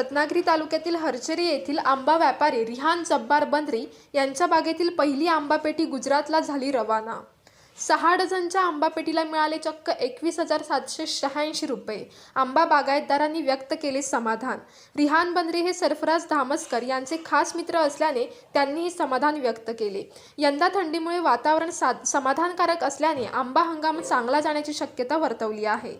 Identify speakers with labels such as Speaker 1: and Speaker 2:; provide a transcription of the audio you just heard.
Speaker 1: रत्नागिरी तालुक्यातील हरचरी येथील आंबा व्यापारी रिहान जब्बार बंद्री यांच्या बागेतील पहिली आंबापेटी गुजरातला झाली रवाना. सहा डझनच्या आंबापेटीला मिळाले चक्क एकवीस हजार सातशे शहाऐंशी रुपये. आंबा बागायतदारांनी व्यक्त केले समाधान. रिहान बंद्री हे सरफराज धामसकर यांचे खास मित्र असल्याने त्यांनीही समाधान व्यक्त केले. यंदा थंडीमुळे वातावरण सा समाधानकारक असल्याने आंबा हंगाम चांगला जाण्याची शक्यता वर्तवली आहे.